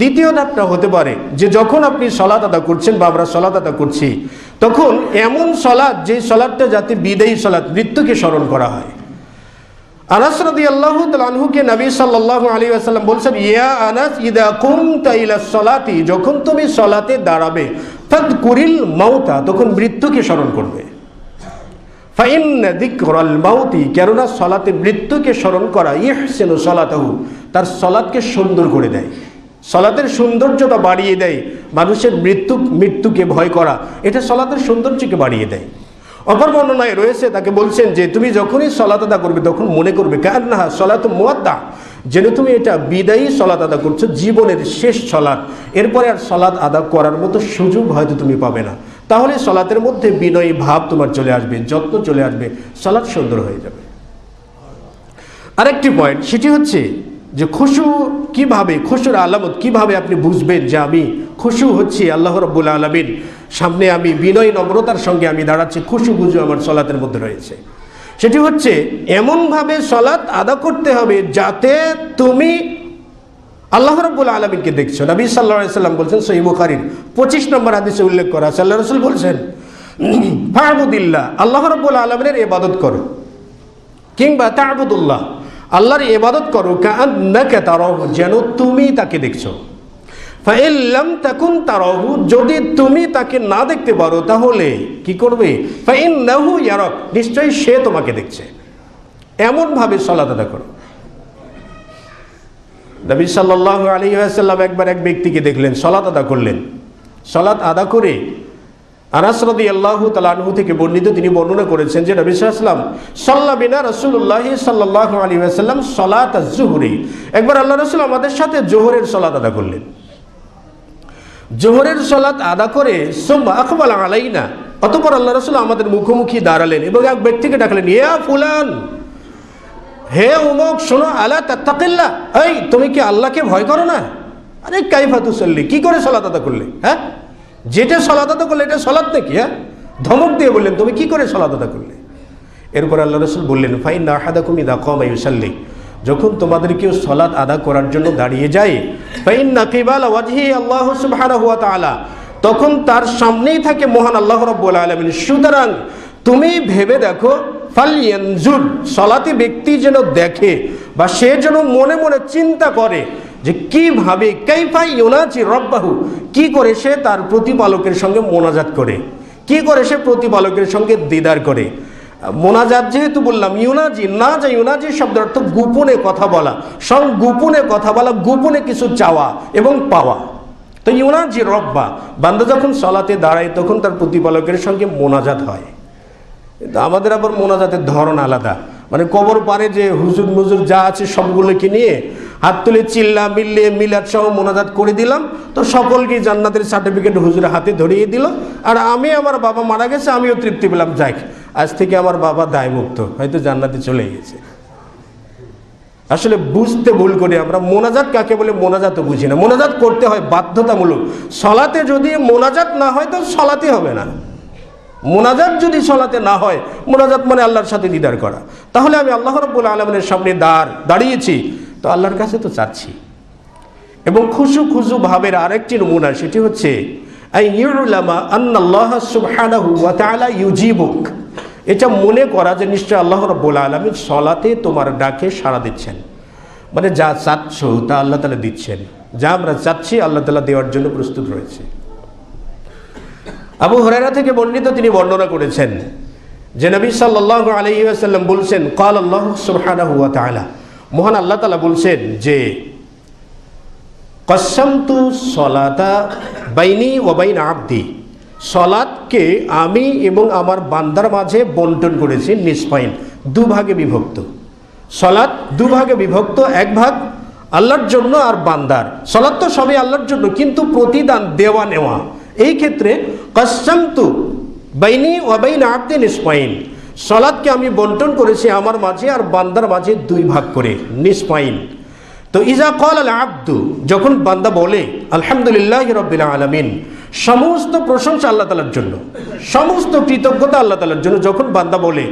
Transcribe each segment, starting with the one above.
দ্বিতীয় ধাপটা হতে পারে যে যখন আপনি সলাৎ আদা করছেন বা আমরা সলাৎ আদা করছি, তখন এমন সলাদ যে সলাদটা যাতে বিদায়ী সলাদ মৃত্যুকে স্মরণ করা হয়। আনাস রাদি আল্লাহ আনহুকে নবী সাল্লাহ আলী আসাল্লাম বলছেন, ইয়া আনাস, ইদা কুম তাইলা সলাতি, যখন তুমি সলাতে দাঁড়াবে ফাদ কুরিল মাউতা, তখন মৃত্যুকে স্মরণ করবে। ফাইন দিকরাল মাউতি, কেননা সলাতে মৃত্যুকে স্মরণ করা, ইহসেন সলাতাহু, তার সলাদকে সুন্দর করে দেয়। সলাতের সৌন্দর্যটা বাড়িয়ে দেয়। মানুষের মৃত্যু, মৃত্যুকে ভয় করা, এটা সলাতের সৌন্দর্যকে বাড়িয়ে দেয়। অপর বর্ণনায় রয়েছে, তাকে বলছেন যে, তুমি যখনই সলাত আদা করবে, তখন মনে করবে কার না সলাত মোয়াদ্দা যেন তুমি এটা বিদায়ী সলাত আদা করছ, জীবনের শেষ সলাৎ। এরপরে আর সলাৎ আদা করার মতো সুযোগ হয়তো তুমি পাবে না। তাহলে সলাতের মধ্যে বিনয়ী ভাব তোমার চলে আসবে, যত্ন চলে আসবে, সলাৎ সুন্দর হয়ে যাবে। আরেকটি পয়েন্ট সেটি হচ্ছে যে খুশু কীভাবে, খুশুর আলামত কীভাবে আপনি বুঝবেন যে আমি খুশু হচ্ছি আল্লাহ রব্বুল আলমিন? সামনে আমি বিনয় নম্রতার সঙ্গে আমি দাঁড়াচ্ছি, খুশু বুঝু আমার সলাতের মধ্যে রয়েছে। সেটি হচ্ছে, এমনভাবে সলাৎ আদা করতে হবে যাতে তুমি আল্লাহ রব্বুল আলমিনকে দেখছ। নবী সাল্লাহ সাল্লাম বলছেন সহি বুখারির পঁচিশ নম্বর হাদিসে উল্লেখ করা সাল্লাহ রসুল বলছেন ফাহবুদিল্লাহ আল্লাহ রব্বুল আলমিনের এবাদত করো। কিংবা তাহবুদুল্লাহ আল্লাহর এবাদত করো কান্নাকে তারহ, যেন তুমি তাকে দেখছ। তাকুন তারহু, যদি তুমি তাকে না দেখতে পারো, তাহলে কি করবে? নাহু ইয়ারক, নিশ্চয়ই সে তোমাকে দেখছে। এমনভাবে সলাত আদা করো। নবী সাল্লাহ আলী আসাল্লাম একবার এক ব্যক্তিকে দেখলেন, সলাত আদা করলেন। সলাত আদা করে আনাসরদি আল্লাহ তালাহু থেকে বর্ণিত তিনি বর্ণনা করেছেন যে নবী সাল্লাম সাল্লা বিনা রসুল্লাহ সাল্লাহ আলী আসাল্লাম সলাত জুহরি একবার আল্লাহ রসুল আমাদের সাথে জোহরের সলাত আদা করলেন। জোহরের সলাত আদা করে সোম্মা আকবাল আলাই না অতপর আল্লাহ রসুল আমাদের মুখোমুখি দাঁড়ালেন এবং এক ব্যক্তিকে ডাকলেন, ইয়া ফুলান, হে উমক, শোনো, আলা তাত্তাকিল্লা, এই তুমি কি আল্লাহকে ভয় করো না? আরে কাইফাতু সল্লি কি করে সলাত আদা করলে হ্যাঁ? যেটা আদা করলে এটা সলাত নাকি হ্যাঁ? ধমক দিয়ে বললেন, তুমি কি করে আদা করলে? এরপর আল্লাহ রসুল বললেন ফাইন না হাদা কুমি দা কম ইউসাল্লি। যখন তোমাদের কেউ সলাৎ আদা করার জন্য দাঁড়িয়ে যায় ফাইন না নাকিবাল ওয়াজহি আল্লাহ সুবহানাহু ওয়া তাআলা। তখন তার সামনেই থাকে মহান আল্লাহ রাব্বুল আলামিন। সুতরাং তুমি ভেবে দেখো ফালিয়ানজুর সলাতে ব্যক্তি যেন দেখে বা সে যেন মনে মনে চিন্তা করে যে কীভাবে, কাইফা ইউনাচি রব্বাহু, কি করে সে তার প্রতিপালকের সঙ্গে মোনাজাত করে? কি করে সে প্রতিপালকের সঙ্গে দিদার করে? মোনাজাত যেহেতু বললাম, ইউনাজি, না যে ইউনাজি শব্দের অর্থ গোপনে কথা বলা, সং গোপনে কথা বলা, গোপনে কিছু চাওয়া এবং পাওয়া। তো ইউনাজি রব্বা, বান্দা যখন সলাতে দাঁড়ায়, তখন তার প্রতিপালকের সঙ্গে মোনাজাত হয়। আমাদের আবার মোনাজাতের ধরন আলাদা। মানে কবর পারে যে হুজুর মুজুর যা আছে সবগুলোকে নিয়ে হাত তুলে চিল্লা মিল্লে মিলাদ সহ মোনাজাত করে দিলাম। তো সকলকে জান্নাতের সার্টিফিকেট হুজুরের হাতে ধরিয়ে দিল। আর আমি আমার বাবা মারা গেছে, আমিও তৃপ্তি পেলাম। যাক, আজ থেকে আমার বাবা দায়মুক্ত। হয়তো জান্নাতে চলে গেছে। আসলে বুঝতে ভুল করি আমরা। মোনাজাত কাকে বলে? মোনাজাত বুঝি না। মোনাজাত করতে হয় বাধ্যতামূলক। সলাতে যদি মোনাজাত না হয়, তো সলাতে হবে না। মোনাজাত যদি সলাতে না হয়, মোনাজাত মানে আল্লাহর সাথে দিদার করা। তাহলে আমি আল্লাহ রব্বুল আলমের সামনে দাঁড়, দাঁড়িয়েছি। তো আল্লাহর কাছে তো চাচ্ছি। এবং খুশু খুশু ভাবের আরেকটি নমুনা, সেটি হচ্ছে এটা মনে করা যে নিশ্চয় আল্লাহ রব্বুল আলমী সলাতে তোমার ডাকে সাড়া দিচ্ছেন। মানে যা চাচ্ছ তা আল্লাহ তালা দিচ্ছেন। যা আমরা চাচ্ছি আল্লাহ তালা দেওয়ার জন্য প্রস্তুত রয়েছে। আবু হরাইরা থেকে বর্ণিত তিনি বর্ণনা করেছেন যে নবী সাল্লাহ আলহিহাসাল্লাম বলছেন কাল আল্লাহ সুবহানাহু ওয়া তাআলা। মহান আল্লাহ তালা বলছেন যে, কসামতু সলাতা বাইনি ও বাইন আব্দি। সলাদকে আমি এবং আমার বান্দার মাঝে বন্টন করেছি নিষ্পাইন দুভাগে বিভক্ত। সলাদ দুভাগে বিভক্ত, এক ভাগ আল্লাহর জন্য আর বান্দার। সলাদ তো সবই আল্লাহর জন্য, কিন্তু প্রতিদান দেওয়া নেওয়া। এই ক্ষেত্রে কসামতু বাইনি ও বাইন আব্দি নিষ্পাইন সলাদকে আমি বন্টন করেছি আমার মাঝে আর বান্দার মাঝে দুই ভাগ করে নিষ্পাইন তো ইজা কল আল আব্দু, যখন বান্দা বলে, আলহামদুলিল্লাহ রবিল আলমিন সমস্ত প্রশংসা আল্লাহ তালার জন্য, সমস্ত কৃতজ্ঞতা আল্লাহ তালার জন্য যখন বান্দা বলে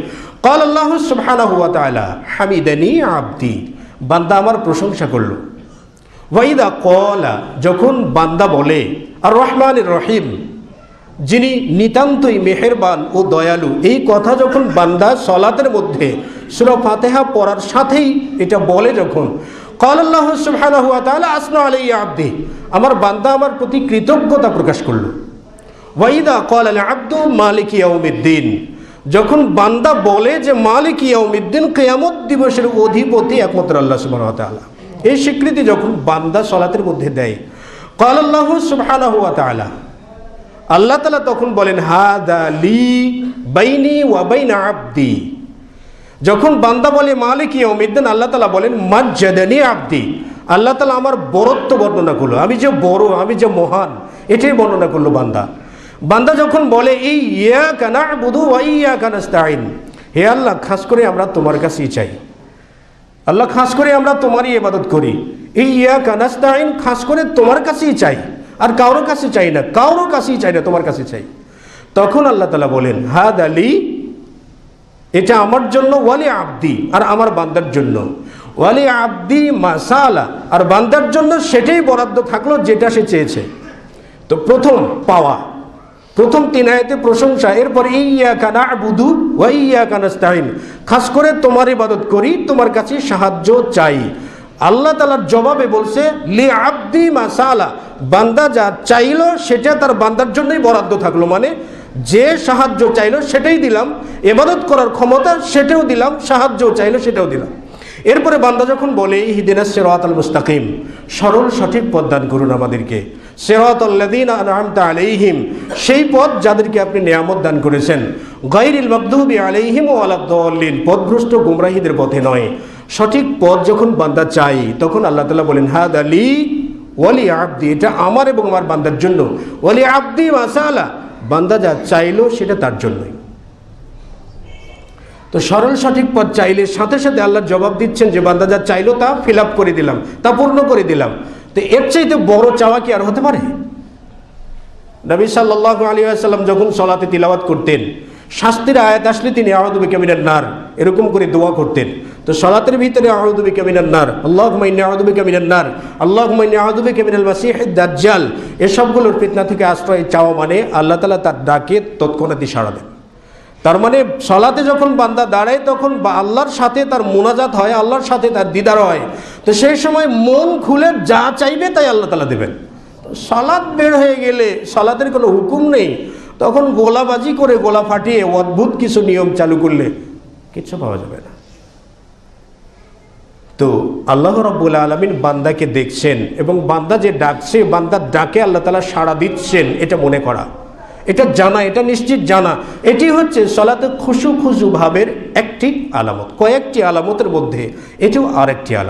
কল আল্লাহ সুবহানা হুয়া তালা হামিদানি আব্দি বান্দা আমার প্রশংসা করল। ওয়াইদা কলা যখন বান্দা বলে আর রহমান রহিম যিনি নিতান্তই মেহেরবান ও দয়ালু, এই কথা যখন বান্দা সলাতের মধ্যে সুরা ফাতেহা পড়ার সাথেই এটা বলে যখন আমার বান্দা আমার প্রতি কৃতজ্ঞতা প্রকাশ করল। ওয়াইদা কল আল আব্দু মালিক ইয়াউমিদ্দিন যখন বান্দা বলে যে মালিক ইয়াউমিদ্দিন কেয়ামত দিবসের অধিপতি একমাত্র আল্লাহ তাআলা। এই স্বীকৃতি যখন বান্দা সলাতের মধ্যে দেয়, কল আল্লাহ তাআলা আল্লাহ তালা তখন বলেন, হাদা লি বাইনি ওয়া বাইনা আব্দি। যখন বান্দা বলে, মালিক ইয়মিদ্দিন আল্লাহ তালা বলেন, মাজ্জাদানি আব্দি। আল্লাহ তালা আমার বরত্ব বর্ণনা করল। আমি যে বড়, আমি যে মহান, এটাই বর্ণনা করল বান্দা। বান্দা যখন বলে, এই ইয়া কানা বুধু ইয়া কানাস্তাইন হে আল্লাহ, খাস করে আমরা তোমার কাছেই চাই। আল্লাহ, খাস করে আমরা তোমারই ইবাদত করি। এই ইয়া কানাস্তাইন খাস করে তোমার কাছেই চাই। আর কারোর কাছে চাই না কারোর কাছেই চাই না, তোমার কাছে চাই। তখন আল্লাহ তালা বলেন, হাদ আলী এটা আমার জন্য, ওয়ালি আব্দি, আর আমার বান্দার জন্য। ওয়ালি আব্দি মাসালা, আর বান্দার জন্য সেটাই বরাদ্দ থাকল যেটা সে চেয়েছে। তো প্রথম পাওয়া, প্রথম তিন প্রশংসা, এরপর ইয়া কানা বুধু ওয়া ইয়া কানাস্তাইন খাস করে তোমার ইবাদত করি, তোমার কাছে সাহায্য চাই। আল্লাহ তালার জবাবে বলছে, লি আব্দি মাসালা বান্দা যা চাইলো সেটা তার বান্দার জন্যই বরাদ্দ থাকল। মানে যে সাহায্য চাইলো সেটাই দিলাম এবাদত করার ক্ষমতা সেটাও দিলাম, সাহায্য চাইলো সেটাও দিলাম। এরপরে বান্দা যখন বলে হিদিনা সেরাত আল মুস্তাকিম সরল সঠিক পথ দান করুন আমাদেরকে। সেরাত আল্লাদিন আনআমতা আলাইহিম, সেই পথ যাদেরকে আপনি নিয়ামত দান করেছেন। গাইরিল মকদুবি আলাইহিম ও আলাদ্দলিন পথভ্রষ্ট গুমরাহিদের পথে নয়। সঠিক পথ যখন বান্দা চাই তখন আল্লাহ তালা বলেন, হাদ আলী ওয়ালি আব্দি, এটা আমার এবং আমার বান্দার জন্য। ওয়ালি আব্দি মাসালা বান্দা যা চাইলো সেটা তার জন্যই। তো সরল সঠিক পথ চাইলে সাথে সাথে আল্লাহর জবাব দিচ্ছেন যে বান্দা যা চাইলো তা ফিল করে দিলাম, তা পূর্ণ করে দিলাম। তো এর চাইতে বড় চাওয়া কি আর হতে পারে? নবী সাল্লাহ আলী আসাল্লাম যখন সলাতে তিলাওয়াত করতেন শাস্তির আয়াত আসলে তিনি আহদুবি কামিনার নার। এরকম করে দোয়া করতেন। তো সলাতের ভিতরে আহদুবি কামিনার নার। আল্লাহ মাইনে আহদুবি কামিনার নার। আল্লাহ মাইনে আহদুবি কামিনাল মাসিহ দাজ্জাল। এসবগুলোর ফিতনা থেকে আশ্রয় চাওয়া মানে আল্লাহ তালা তার ডাকে তৎক্ষণাৎই সাড়া দেন। তার মানে সলাতে যখন বান্দা দাঁড়ায়, তখন আল্লাহর সাথে তার মোনাজাত হয়, আল্লাহর সাথে তার দিদার হয়। তো সেই সময় মন খুলে যা চাইবে তাই আল্লাহ তালা দেবেন। সালাদ বের হয়ে গেলে সালাদের কোনো হুকুম নেই। তখন গোলাবাজি করে গোলা ফাটিয়ে অদ্ভুত কিছু নিয়ম চালু করলে কিছু পাওয়া যাবে না। তো আল্লাহ রব্বুল আলমিন বান্দাকে দেখছেন এবং বান্দা যে ডাকছে, বান্দার ডাকে আল্লাহ তালা সাড়া দিচ্ছেন, এটা মনে করা। এটা জানা, এটা নিশ্চিত জানা। এটি হচ্ছে সলাতে খুশু খুশু ভাবের একটি আলামত, কয়েকটি আলামতের মধ্যে এটিও আরেকটি আলামত।